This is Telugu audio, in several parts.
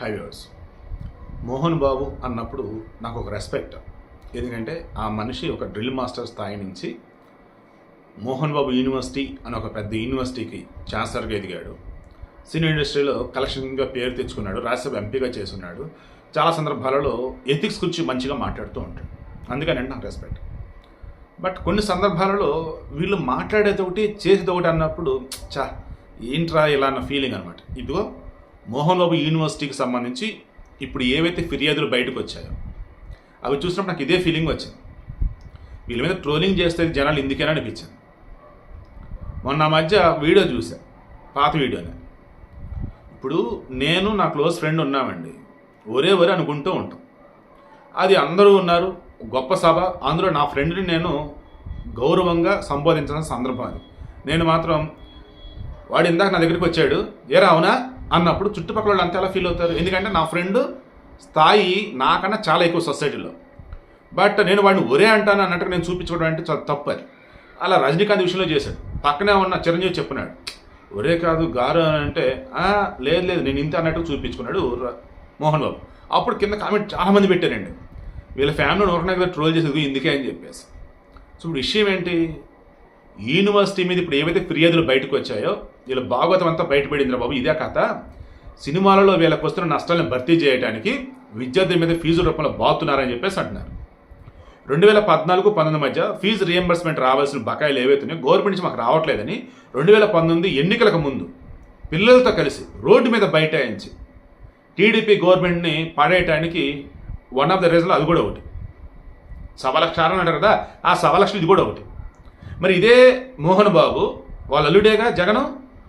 హై వ్యూవర్స్ మోహన్ బాబు అన్నప్పుడు నాకు ఒక రెస్పెక్ట్ ఎందుకంటే ఆ మనిషి ఒక డ్రిల్ మాస్టర్ స్థాయి నుంచి మోహన్ బాబు యూనివర్సిటీ అని ఒక పెద్ద యూనివర్సిటీకి ఛాన్సలర్గా ఎదిగాడు. సినీ ఇండస్ట్రీలో కలెక్షన్గా పేరు తెచ్చుకున్నాడు రాజ్యసభ ఎంపీగా చేసున్నాడు చాలా సందర్భాలలో ఎథిక్స్ గురించి మంచిగా మాట్లాడుతూ ఉంటాడు. అందుకని నాకు రెస్పెక్ట్ బట్ కొన్ని సందర్భాలలో వీళ్ళు మాట్లాడేది ఒకటి చేసేది ఒకటి అన్నప్పుడు చా ఏంట్రా ఇలా అన్న ఫీలింగ్ అనమాట ఇదిగో మోహన్ బాబు యూనివర్సిటీకి సంబంధించి ఇప్పుడు ఏవైతే ఫిర్యాదులు బయటకు వచ్చాయో అవి చూసినప్పుడు నాకు ఇదే ఫీలింగ్ వచ్చింది. వీళ్ళ మీద ట్రోలింగ్ చేస్తే జనాలు ఇందుకేనా అనిపించింది. మొన్న మధ్య వీడియో చూసా పాత వీడియోనే. ఇప్పుడు నేను నా క్లోజ్ ఫ్రెండ్ ఉన్నామండి ఒరే ఒరే అనుకుంటూ ఉంటాం. అది అందరూ ఉన్నారు గొప్ప సభ అందులో నా ఫ్రెండ్ని నేను గౌరవంగా సంబోధించిన సందర్భం అది. నేను మాత్రం వాడు ఇందాక నా దగ్గరికి వచ్చాడు ఏరా అవునా? అన్నప్పుడు చుట్టుపక్కల వాళ్ళు అంతా ఎలా ఫీల్ అవుతారు? ఎందుకంటే నా ఫ్రెండ్ స్థాయి నాకన్నా చాలా ఎక్కువ సొసైటీలో బట్ నేను వాడిని ఒరే అంటాను అన్నట్టుగా నేను చూపించుకోవడం అంటే చాలా తప్పు అది. అలా రజనీకాంత్ విషయంలో చేశాడు. పక్కనే ఉన్న చిరంజీవి చెప్పినాడు. ఒరే కాదు గారు అని అంటే లేదు లేదు నేను ఇంత అన్నట్టు చూపించుకున్నాడు మోహన్ బాబు. అప్పుడు కింద కామెంట్ చాలా మంది పెట్టారండి. వీళ్ళ ఫ్యామిలీని ఒకరిన కదా ట్రోల్ చేసేది ఇందుకే అని చెప్పేసి. సో ఇప్పుడు విషయం ఏంటి? యూనివర్సిటీ మీద ఇప్పుడు ఏవైతే ఫిర్యాదులు బయటకు వచ్చాయో వీళ్ళ భాగవతం అంతా బయటపడిందిరా బాబు. ఇదే కథ. సినిమాలలో వీళ్ళకి వస్తున్న నష్టాలను భర్తీ చేయడానికి విద్యార్థుల మీద ఫీజుల రూపంలో బాగుతున్నారని చెప్పేసి అంటున్నారు. రెండు వేల పద్నాలుగు పంతొమ్మిది మధ్య ఫీజు రియంబర్స్మెంట్ రావాల్సిన బకాయిలు ఏవైతున్నాయో గవర్నమెంట్ నుంచి మాకు రావట్లేదని రెండు వేల పంతొమ్మిది ఎన్నికలకు ముందు పిల్లలతో కలిసి రోడ్డు మీద బైఠాయించి టీడీపీ గవర్నమెంట్ని పడేయటానికి వన్ ఆఫ్ ద రీజన్లు అది కూడా ఒకటి. సవలక్షారని అంటారు కదా ఆ సవలక్షలు ఇది కూడా ఒకటి. మరి ఇదే మోహన్ బాబు వాళ్ళ అల్లుడేగా జగనం?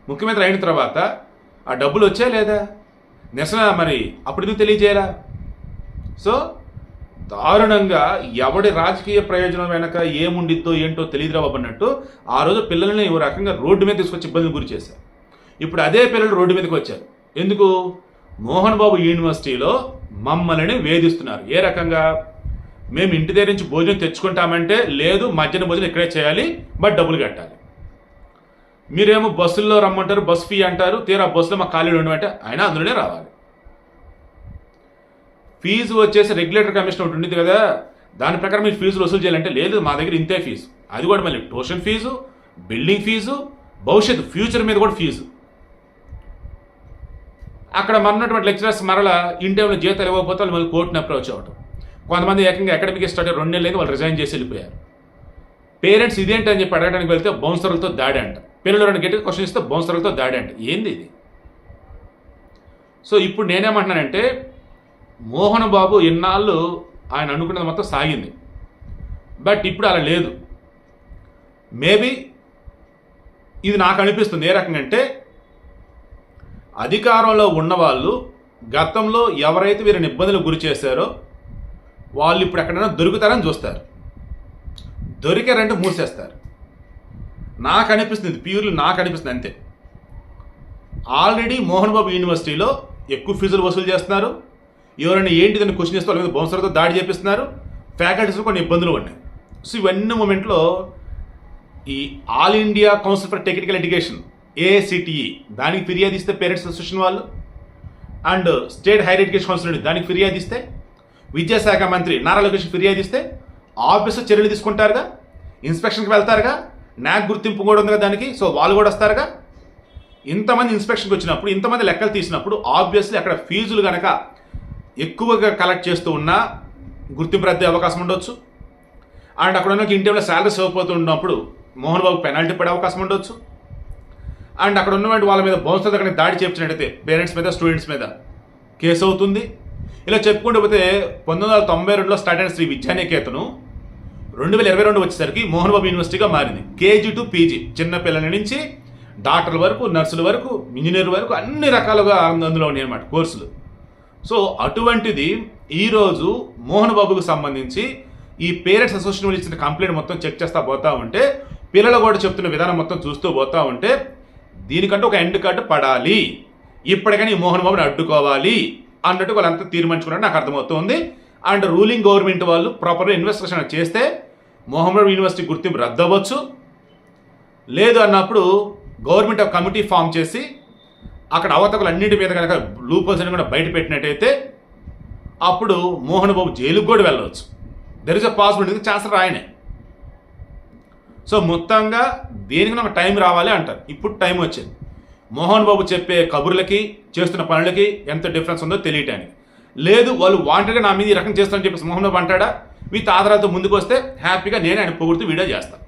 ముఖ్యమంత్రి అయిన తర్వాత ఆ డబ్బులు వచ్చా లేదా? నిరసన మరి అప్పుడు ఎందుకు తెలియజేయరా సో దారుణంగా ఎవడి రాజకీయ ప్రయోజనం వెనక ఏముండిద్దో ఏంటో తెలియదురా అన్నట్టు ఆ రోజు పిల్లల్ని ఓ రకంగా రోడ్డు మీద తీసుకొచ్చి ఇబ్బందులు గురి చేశారు. ఇప్పుడు అదే పిల్లలు రోడ్డు మీదకి వచ్చారు. ఎందుకు? మోహన్ బాబు యూనివర్సిటీలో మమ్మల్ని వేధిస్తున్నారు. ఏ రకంగా? మేము ఇంటి దగ్గర నుంచి భోజనం తెచ్చుకుంటామంటే లేదు మధ్యాహ్నం భోజనం ఇక్కడే చేయాలి బట్ డబ్బులు కట్టాలి. మీరేమో బస్సుల్లో రమ్మంటారు బస్ ఫీ అంటారు తీరా బస్సులో మా ఖాళీలు ఉండమంటే అయినా అందులోనే రావాలి. ఫీజు వచ్చేసి రెగ్యులేటర్ కమిషన్ ఒకటి ఉంటుంది కదా దాని ప్రకారం మీరు ఫీజులు వసూలు చేయాలంటే లేదు మా దగ్గర ఇంతే ఫీజు. అది కూడా మళ్ళీ ట్యూషన్ ఫీజు బిల్డింగ్ ఫీజు భవిష్యత్తు ఫ్యూచర్ మీద కూడా ఫీజు. అక్కడ మరన్నటువంటి లెక్చరర్స్ మరలా ఇంటర్వ్యూలో జీతాలు ఇవ్వకపోతే వాళ్ళు మళ్ళీ కోర్టుని అప్రోచ్ అవ్వటం. కొంతమంది ఏకంగా అకాడమిక్ స్టడీ రెండు నెలలు వాళ్ళు రిజైన్ చేసి వెళ్ళిపోయారు. పేరెంట్స్ ఇదేంటి అని చెప్పి అడగడానికి వెళ్తే బౌన్సర్లతో దాడి అంట. పిల్లలు రెండు గట్టిగా క్వశ్చన్ ఇస్తే బౌన్సర్లతో దాడి అంట. ఏంది ఇది? సో ఇప్పుడు నేనేమంటున్నానంటే మోహన్ బాబు ఇన్నాళ్ళు ఆయన అనుకున్నది మొత్తం సాగింది. బట్ ఇప్పుడు అలా లేదు. మేబీ ఇది నాకు అనిపిస్తుంది ఏ రకంగా అంటే అధికారంలో ఉన్నవాళ్ళు గతంలో ఎవరైతే వీరిని ఇబ్బందులు గురి చేశారో వాళ్ళు ఇప్పుడు ఎక్కడైనా దొరుకుతారని చూస్తారు. దొరికారంటే మూసేస్తారు. నాకు అనిపిస్తుంది ప్యూర్లీ నాకు అనిపిస్తుంది అంతే. ఆల్రెడీ మోహన్ బాబు యూనివర్సిటీలో ఎక్కువ ఫీజులు వసూలు చేస్తున్నారు. ఎవరైనా ఏంటి దాన్ని క్వశ్చన్ చేస్తే వాళ్ళ మీద బౌన్సర్తో దాడి చేపిస్తున్నారు. ఫ్యాకల్టీస్లో కొన్ని ఇబ్బందులు ఉన్నాయి. సో ఇవన్నీ మూమెంట్లో ఈ all India council for technical education AICTE దానికి ఫిర్యాదు ఇస్తే పేరెంట్స్ అసోసియేషన్ వాళ్ళు. And state higher education council నుండి దానికి ఫిర్యాదు ఇస్తే విద్యాశాఖ మంత్రి నారా లోకేష్ ఫిర్యాదు ఇస్తే ఆఫీసు చర్యలు తీసుకుంటారుగా ఇన్స్పెక్షన్కి వెళ్తారుగా నాక్ గుర్తింపు కూడా ఉంది కదా దానికి. సో వాళ్ళు కూడా వస్తారుగా. ఇంతమంది ఇన్స్పెక్షన్కి వచ్చినప్పుడు ఇంతమంది లెక్కలు తీసినప్పుడు ఆబ్వియస్లీ అక్కడ ఫీజులు కనుక ఎక్కువగా కలెక్ట్ చేస్తూ ఉన్నా గుర్తింపు రద్దే అవకాశం ఉండొచ్చు. అండ్ అక్కడ ఉన్న ఇంటర్వ్యూలో శాలరీస్ ఇవ్వకపోతున్నప్పుడు మోహన్ బాబు పెనాల్టీ పడే అవకాశం ఉండొచ్చు. అండ్ అక్కడ ఉన్నటువంటి వాళ్ళ మీద భవిష్యత్తు అక్కడ దాడి చేపించినట్టయితే పేరెంట్స్ మీద స్టూడెంట్స్ మీద కేసు అవుతుంది. ఇలా చెప్పుకుంటూ పోతే పంతొమ్మిది వందల తొంభై రెండులో స్టార్ట్ అయిన శ్రీ విద్యానికేతను రెండు వేల ఇరవై రెండు వచ్చేసరికి మోహన్ బాబు యూనివర్సిటీగా మారింది. KG to PG. చిన్న పిల్లల నుంచి డాక్టర్ల వరకు నర్సుల వరకు ఇంజనీర్ వరకు అన్ని రకాలుగా అందులో ఉన్నాయి అన్నమాట కోర్సులు. సో అటువంటిది ఈరోజు మోహన్ బాబుకు సంబంధించి ఈ పేరెంట్స్ అసోసియేషన్ వాళ్ళు ఇచ్చిన కంప్లైంట్ మొత్తం చెక్ చేస్తా పోతా ఉంటే పిల్లలు కూడా చెప్తున్న విధానం మొత్తం చూస్తూ పోతా ఉంటే దీనికంటే ఒక ఎండ్ కార్డు పడాలి. ఇప్పటికైనా ఈ మోహన్ బాబుని అడ్డుకోవాలి అన్నట్టు వాళ్ళంతా తీర్మానించుకున్నట్టు నాకు అర్థమవుతుంది. అండ్ రూలింగ్ గవర్నమెంట్ వాళ్ళు ప్రాపర్గా ఇన్వెస్టిగేషన్ చేస్తే మొహమ్మద్ యూనివర్సిటీ గుర్తింపు రద్దవచ్చు లేదు అన్నప్పుడు గవర్నమెంట్ ఒక కమిటీ ఫామ్ చేసి అక్కడ అవతకులు అన్నింటి మీద కనుక లూపల్స్ అని కూడా బయట పెట్టినట్టయితే అప్పుడు మోహన్ బాబు జైలుకు కూడా వెళ్ళవచ్చు. దెర్ ఇస్ అ పాసిబిలిటీ చేస్తారు ఆయనే సో మొత్తంగా దేనికి ఒక టైం రావాలి అంటారు. ఇప్పుడు టైం వచ్చింది. మోహన్ బాబు చెప్పే కబుర్లకి చేస్తున్న పనులకి ఎంత డిఫరెన్స్ ఉందో తెలియటానికి. లేదు వాళ్ళు వాంటెడ్గా నా మీద ఈ రకం చేస్తారని చెప్పేసి మోహన్ బాబు అంటాడా? మీ తాతరాలతో ముందుకు వస్తే హ్యాపీగా నేను ఆయన పొగుడుతూ వీడియో చేస్తాను